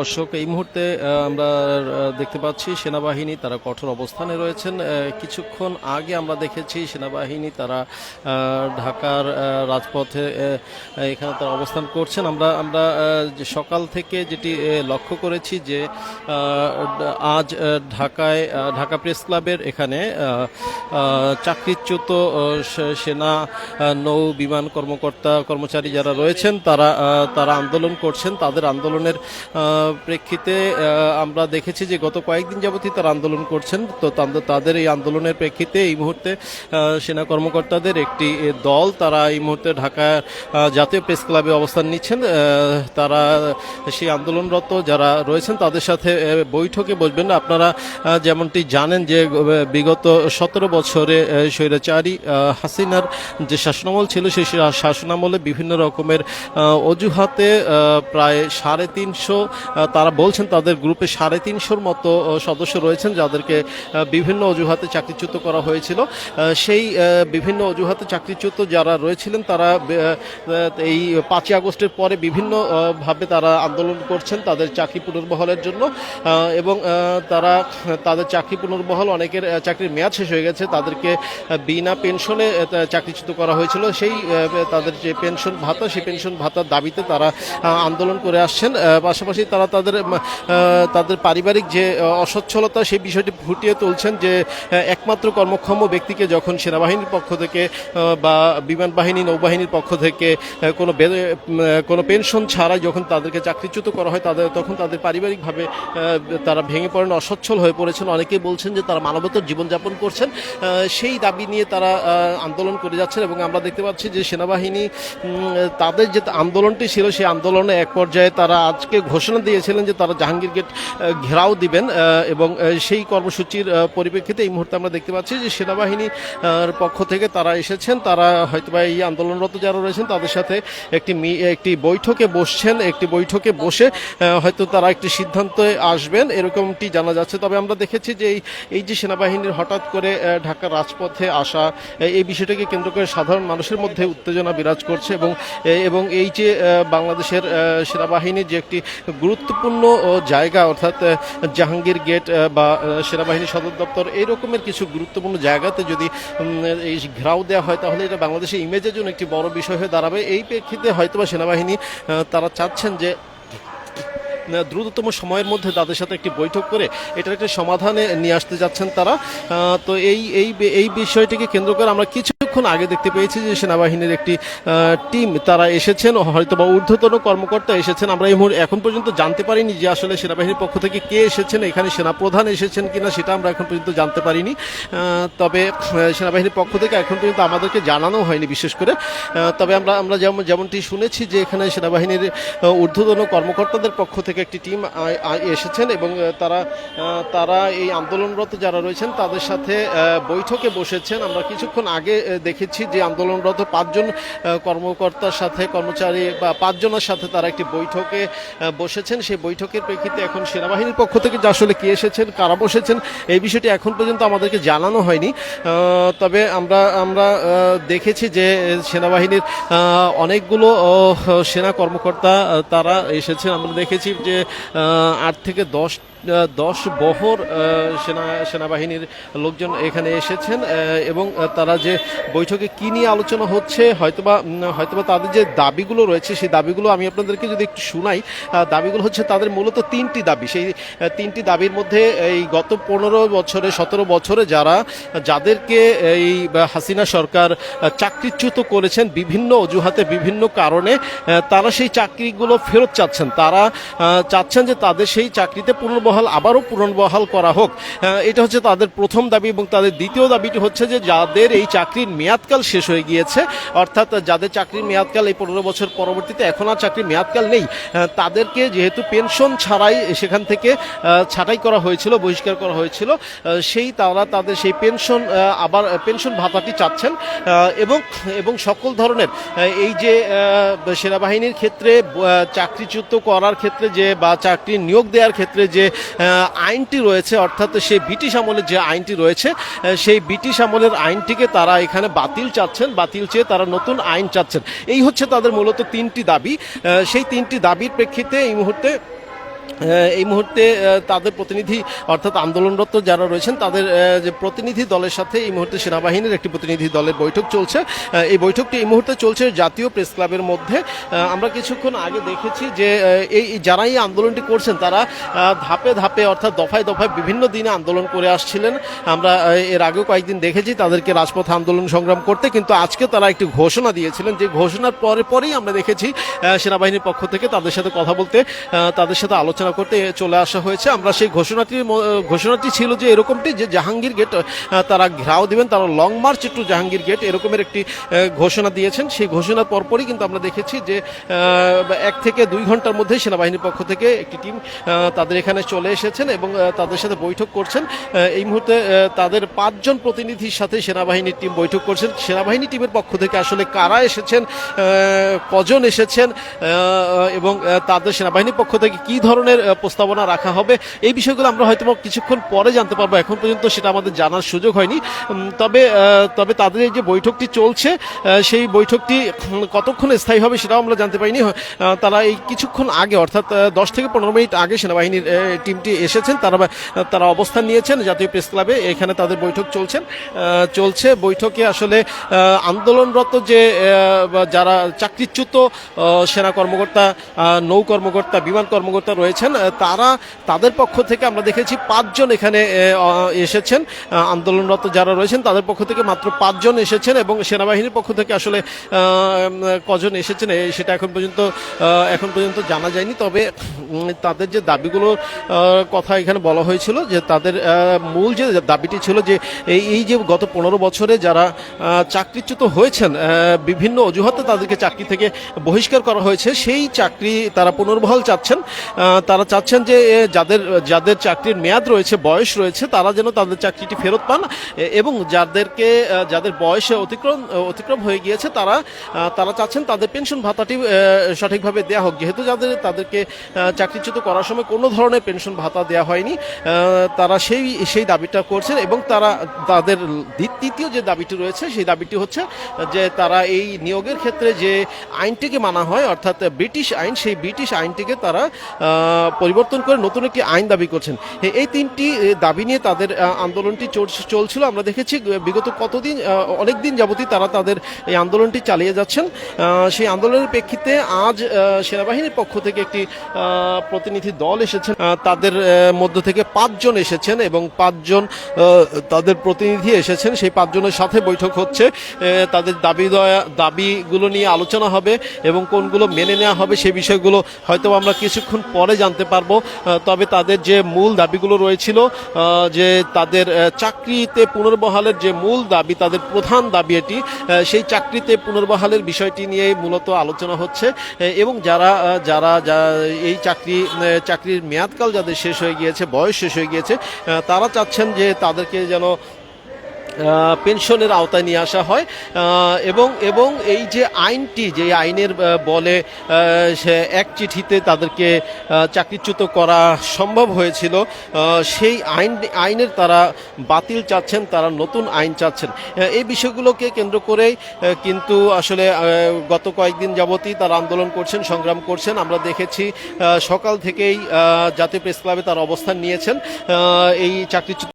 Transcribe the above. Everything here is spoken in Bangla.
দর্শক, এই মুহূর্তে আমরা দেখতে পাচ্ছি সেনাবাহিনী তারা কঠোর অবস্থানে রয়েছেন। কিছুক্ষণ আগে আমরা দেখেছি সেনাবাহিনী তারা ঢাকার রাজপথে এখানে তারা অবস্থান করছেন। আমরা আমরা সকাল থেকে যেটি লক্ষ্য করেছি যে আজ ঢাকায় ঢাকা প্রেস ক্লাবের এখানে চাকরিচ্যুত সেনা নৌ বিমান কর্মকর্তা, কর্মচারী যারা রয়েছেন, তারা তারা আন্দোলন করছেন। তাদের আন্দোলনের প্রেক্ষিতে আমরা দেখেছি যে গত কয়েকদিন যাবতই তারা আন্দোলন করছেন। তো তাদের- এই আন্দোলনের প্রেক্ষিতে এই মুহূর্তে সেনা কর্মকর্তাদের একটি দল তারা এই মুহূর্তে ঢাকা আহ, জাতীয় প্রেস ক্লাবে অবস্থান নিচ্ছেন। তারা সেই আন্দোলনরত যারা রয়েছেন তাদের সাথে বৈঠকে বসবেন। আপনারা যেমনটি জানেন যে বিগত সতেরো বছরে স্বৈরাচারী হাসিনার যে শাসনামল ছিল সেই শাসনামলে বিভিন্ন রকমের অজুহাতে প্রায় সাড়ে তিনশো তারা বলছেন তাদের গ্রুপে সাড়ে তিনশোর মতো সদস্য রয়েছেন যাদেরকে বিভিন্ন অজুহাতে চাকরিচ্যুত করা হয়েছিল। সেই বিভিন্ন অজুহাতে চাকরিচ্যুত যারা রয়েছিলেন তারা এই পাঁচই আগস্টের পরে বিভিন্ন আহ, ভাবে তারা আন্দোলন করছেন তাদের চাকরি পুনর্বহলের জন্য। এবং তারা তাদের চাকরি পুনর্বহল অনেকের চাকরির মেয়াদ শেষ হয়ে গেছে। তাদেরকে বিনা পেনশনে চাকরিচ্যুত করা হয়েছিল। সেই তাদের যে পেনশন ভাতা সেই পেনশন ভাতার দাবিতে তারা আন্দোলন করে আসছেন। পাশাপাশি তারা তাদের তাদের পারিবারিক যে অসচ্ছলতা, সেই বিষয়টি ফুটিয়ে তুলছেন যে একমাত্র কর্মক্ষম ব্যক্তিকে যখন সেনাবাহিনীর পক্ষ থেকে বা বিমান বাহিনী, নৌবাহিনীর পক্ষ থেকে কোনো কোনো পেনশন ছাড়াই যখন তাদেরকে চাকরিচ্যুত করা হয়, তাদের, তখন তাদের পারিবারিকভাবে তারা ভেঙে পড়েন, অসচ্ছল হয়ে পড়েছেন। অনেকেই বলছেন যে, তারা মানবতার জীবনযাপন করছেন। সেই দাবি নিয়ে তারা আন্দোলন করে যাচ্ছেন এবং আমরা দেখতে পাচ্ছি যে, সেনাবাহিনী তাদের যে আন্দোলনটি ছিল, সেই আন্দোলনে এক পর্যায়ে তারা আজকে ঘোষণা দিয়েছিলেন যে তারা জাহাঙ্গীর গেট ঘেরাও দিবেন এবং সেই কর্মসূচির পরিপ্রেক্ষিতে এই মুহূর্তে আমরা দেখতে পাচ্ছি যে সেনাবাহিনী আহ, পক্ষ থেকে তারা এসেছেন তারা হয়তোবা এই আন্দোলনরত যারা রয়েছেন তাদের সাথে একটি একটি বৈঠকে বসছেন একটি বৈঠকে বসে হয়তো তারা একটি সিদ্ধান্তে আসবেন এরকমটি জানা যাচ্ছে। তবে আমরা দেখেছি যে এই যে সেনাবাহিনীর হঠাৎ করে ঢাকার রাজপথে আসা এই- বিষয়টাকে কেন্দ্র করে সাধারণ মানুষের মধ্যে উত্তেজনা বিরাজ করছে এবং এবং এই যে বাংলাদেশের সেনাবাহিনীর যে একটি গুরুত্বপূর্ণ জায়গা, অর্থাৎ জাহাঙ্গীর গেট বা সেনাবাহিনী সদর দপ্তর এই রকমের কিছু গুরুত্বপূর্ণ জায়গাতে যদি এই ঘেরাও দেওয়া হয়, তাহলে এটা বাংলাদেশের ইমেজের জন্য একটি বড় বিষয় হয়ে দাঁড়াবে। এই প্রেক্ষিতে হয়তোবা সেনাবাহিনী তারা চাচ্ছেন যে দ্রুততম সময়ের মধ্যে তাদের সাথে একটি বৈঠক করে এটার একটা সমাধানে নিয়ে আসতে যাচ্ছেন তারা। তো এই এই এই বিষয়টিকে কেন্দ্র করে আমরা কিছুক্ষণ আগে দেখতে পেয়েছি যে সেনাবাহিনীর একটি টিম তারা এসেছেন হয়তো বা ঊর্ধ্বতন কর্মকর্তা এসেছেন। আমরা এই মুহূর্তে এখন পর্যন্ত জানতে পারিনি যে আসলে সেনাবাহিনীর পক্ষ থেকে কে এসেছেন, এখানে সেনাপ্রধান এসেছেন কিনা সেটা আমরা এখন পর্যন্ত জানতে পারিনি। তবে সেনাবাহিনীর পক্ষ থেকে এখন পর্যন্ত আমাদেরকে জানানো হয়নি বিশেষ করে। তবে আমরা আমরা যেমন, যেমনটি শুনেছি যে এখানে সেনাবাহিনীর ঊর্ধ্বতন কর্মকর্তাদের পক্ষ থেকে একটি টিম এসেছেন এবং তারা তারা এই আন্দোলনরত যারা রয়েছেন তাদের সাথে বৈঠকে বসেছেন। আমরা কিছুক্ষণ আগে দেখেছি যে আন্দোলনরত পাঁচজন কর্মকর্তার সাথে কর্মচারী বা পাঁচজনের সাথে তারা একটি বৈঠকে বসেছেন। সেই বৈঠকের প্রেক্ষিতে এখন সেনাবাহিনীর পক্ষ থেকে যে আসলে কে এসেছেন, কারা বসেছেন, এই বিষয়টি এখন পর্যন্ত আমাদেরকে জানানো হয়নি। তবে আমরা আমরা দেখেছি যে সেনাবাহিনীর অনেকগুলো সেনা কর্মকর্তা তারা এসেছেন। আমরা দেখেছি যে আট থেকে দশ দশ বহর সেনা, সেনাবাহিনীর লোকজন এখানে এসেছেন এবং তারা যে বৈঠকে কি নিয়ে আলোচনা হচ্ছে, হয়তোবা হয়তোবা তাদের যে দাবিগুলো রয়েছে, সেই দাবিগুলো আমি আপনাদেরকে যদি একটু শুনাই দাবিগুলো হচ্ছে তাদের মূলত তিনটি দাবি। সেই তিনটি দাবির মধ্যে এই গত পনেরো বছরে, সতেরো বছরে যারা, যাদেরকে এই হাসিনা সরকার চাকরিচ্যুত করেছেন বিভিন্ন অজুহাতে, বিভিন্ন কারণে তারা সেই চাকরিগুলো ফেরত চাচ্ছেন। তারা চাচ্ছেন যে তাদের সেই চাকরিতে পুনর্বহাল আবারও পুনর্বহাল করা হোক। এটা হচ্ছে তাদের প্রথম দাবি এবং তাদের দ্বিতীয় দাবিটি হচ্ছে যে যাদের এই চাকরির মেয়াদকাল শেষ হয়ে গিয়েছে, অর্থাৎ যাদের চাকরির মেয়াদকাল এই পনেরো বছর পরবর্তীতে এখন আর চাকরির মেয়াদকাল নেই তাদেরকে যেহেতু পেনশন ছাড়াই সেখান থেকে ছাঁটাই করা হয়েছিল, বহিষ্কার করা হয়েছিল সেই তারা তাদের সেই পেনশন আবার পেনশন ভাতাটি চাচ্ছেন এবং এবং সকল ধরনের এই যে সেনাবাহিনীর ক্ষেত্রে চাকরিচ্যুত করার ক্ষেত্রে যে বা চাকরি নিয়োগ দেওয়ার ক্ষেত্রে যে আইনটি রয়েছে, অর্থাৎ সেই ব্রিটিশ আমলের যে আইনটি রয়েছে সেই ব্রিটিশ আমলের আইনটিকে তারা এখানে বাতিল চাচ্ছেন, বাতিল চেয়ে তারা নতুন আইন চাচ্ছেন। এই হচ্ছে তাদের মূলত তিনটি দাবি। সেই তিনটি দাবির প্রেক্ষিতে এই মুহূর্তে এই মুহূর্তে তাদের প্রতিনিধি অর্থাৎ আন্দোলনরত যারা রয়েছেন, তাদের যে প্রতিনিধি দলের সাথে এই মুহূর্তে সেনাবাহিনীর একটি প্রতিনিধি দলের বৈঠক চলছে। এই বৈঠকটি এই মুহূর্তে চলছে জাতীয় প্রেস ক্লাবের মধ্যে। আমরা কিছুক্ষণ আগে দেখেছি যে এই যারা এই আন্দোলনটি করছেন, তারা ধাপে ধাপে অর্থাৎ দফায় দফায় বিভিন্ন দিনে আন্দোলন করে আসছিলেন। আমরা এর আগেও কয়েকদিন দেখেছি তাদেরকে রাজপথে আন্দোলন সংগ্রাম করতে, কিন্তু আজকে তারা একটি ঘোষণা দিয়েছিলেন। যে ঘোষণার পরে, পরেই আমরা দেখেছি সেনাবাহিনীর পক্ষ থেকে তাদের সাথে কথা বলতে তাদের সাথে আলোচনা করতে চলে আসা হয়েছে। আমরা সেই ঘোষণাটি ঘোষণাটি ছিল যে এরকমটি, যে জাহাঙ্গীর গেট তারা ঘেরাও দিবেন, তারা long march to Jahangir gate এরকমের একটি ঘোষণা দিয়েছেন। সেই ঘোষণার পরপরই কিন্তু আমরা দেখেছি যে এক থেকে দুই ঘণ্টার মধ্যে সেনাবাহিনীর পক্ষ থেকে একটি টিম তাদের এখানে চলে এসেছেন এবং তাদের সাথে বৈঠক করছেন। এই মুহূর্তে তাদের পাঁচজন প্রতিনিধির সাথে সেনাবাহিনীর টিম বৈঠক করছেন। সেনাবাহিনী টিমের পক্ষ থেকে আসলে কারা এসেছেন কজন এসেছেন এবং তাদের সেনাবাহিনীর পক্ষ থেকে কি ধরনের আহ, প্রস্তাবনা রাখা হবে। এই বিষয়গুলো আমরা হয়তো কিছুক্ষণ পরে জানতে পারব। এখন পর্যন্ত সেটা আমাদের জানার সুযোগ হয়নি। তবে তবে তাদের এই যে বৈঠকটি চলছে সেই বৈঠকটি কতক্ষণ স্থায়ী হবে সেটাও আমরা জানতে পারিনি। তারা এই কিছুক্ষণ আগে অর্থাৎ দশ থেকে পনেরো মিনিট আগে সেনাবাহিনীর টিমটি এসেছেন। তারা তারা অবস্থান নিয়েছেন জাতীয় প্রেস ক্লাবে। এখানে তাদের বৈঠক চলছেন। চলছে বৈঠকে আসলে আন্দোলনরত যে যারা চাকরিচ্যুত সেনা কর্মকর্তা নৌ কর্মকর্তা বিমান কর্মকর্তা রয়েছেন তারা তাদের পক্ষ থেকে আমরা দেখেছি পাঁচজন এখানে এসেছেন। আন্দোলনরত যারা রয়েছেন তাদের পক্ষ থেকে মাত্র পাঁচজন এসেছেন এবং সেনাবাহিনীর পক্ষ থেকে আসলে কজন এসেছেন সেটা এখন পর্যন্ত এখন পর্যন্ত জানা যায়নি। তবে তাদের যে দাবিগুলোর আহ, কথা এখানে বলা হয়েছিল যে তাদের মূল যে দাবিটি ছিল যে এই যে গত পনেরো বছরে যারা চাকরিচ্যুত হয়েছেন বিভিন্ন অজুহাতে তাদেরকে চাকরি থেকে বহিষ্কার করা হয়েছে সেই চাকরি তারা পুনর্বহাল চাচ্ছেন। তারা চাচ্ছেন যে যাদের যাদের চাকরির মেয়াদ রয়েছে, বয়স রয়েছে, তারা যেন তাদের চাকরিটি ফেরত পান। এবং যাদেরকে যাদের বয়স অতিক্রম অতিক্রম হয়ে গিয়েছে, তারা তারা চাচ্ছেন তাদের পেনশন ভাতাটি সঠিকভাবে দেওয়া হোক। যেহেতু যাদের, তাদেরকে চাকরিচ্যুত করার সময় কোনো ধরনের পেনশন ভাতা দেওয়া হয়নি তারা সেই সেই দাবিটা করছেন এবং তারা, তাদের তৃতীয় যে দাবিটি রয়েছে, সেই দাবিটি হচ্ছে যে, তারা এই নিয়োগের ক্ষেত্রে যে আইনটিকে মানা হয়, অর্থাৎ ব্রিটিশ আইন, সেই ব্রিটিশ আইনটিকে তারা পরিবর্তন করে নতুন একটি আইন দাবি করছেন। এই তিনটি দাবি নিয়ে তাদের আন্দোলনটি চল- চলছিল। আমরা দেখেছি বিগত কতদিন অনেক দিন যাবতই তারা তাদের এই আন্দোলনটি চালিয়ে যাচ্ছেন। সেই আন্দোলনের প্রেক্ষিতে আজ সেনাবাহিনীর পক্ষ থেকে একটি প্রতিনিধি দল এসেছেন। তাদের মধ্য থেকে পাঁচজন এসেছেন এবং পাঁচজন তাদের প্রতিনিধি এসেছেন। সেই পাঁচজনের সাথে বৈঠক হচ্ছে। তাদের দাবি দাবিগুলো নিয়ে আলোচনা হবে এবং কোনগুলো মেনে নেওয়া হবে সেই বিষয়গুলো হয়তো আমরা কিছুক্ষণ পরে জানতে পারব। তবে তাদের যে মূল দাবিগুলো রয়েছিল যে তাদের চাকরিতে পুনর্বহালের যে মূল দাবি, তাদের প্রধান দাবি এটি সেই চাকরিতে পুনর্বহালের বিষয়টি নিয়ে মূলত আলোচনা হচ্ছে। এবং যারা যারা এই চাকরি চাকরির মেয়াদকাল যাদের শেষ হয়ে গিয়েছে, বয়স শেষ হয়ে গিয়েছে তারা চাচ্ছেন যে তাদেরকে যেন পেনশনের আওতায় নিয়ে আসা হয়। এবং এবং এই যে আইনটি, যে আইনের বলে সে এক চিঠিতে তাদেরকে চাকরিচ্যুত করা সম্ভব হয়েছিল সেই আইন, আইনের তারা বাতিল চাচ্ছেন, তারা নতুন আইন চাচ্ছেন। এই বিষয়গুলোকে কেন্দ্র করেই কিন্তু আসলে গত কয়েকদিন যাবতই তারা আন্দোলন করছেন, সংগ্রাম করছেন। আমরা দেখেছি সকাল থেকেই জাতীয় প্রেস ক্লাবে তার অবস্থান নিয়েছেন। এই চাকরিচ্যুত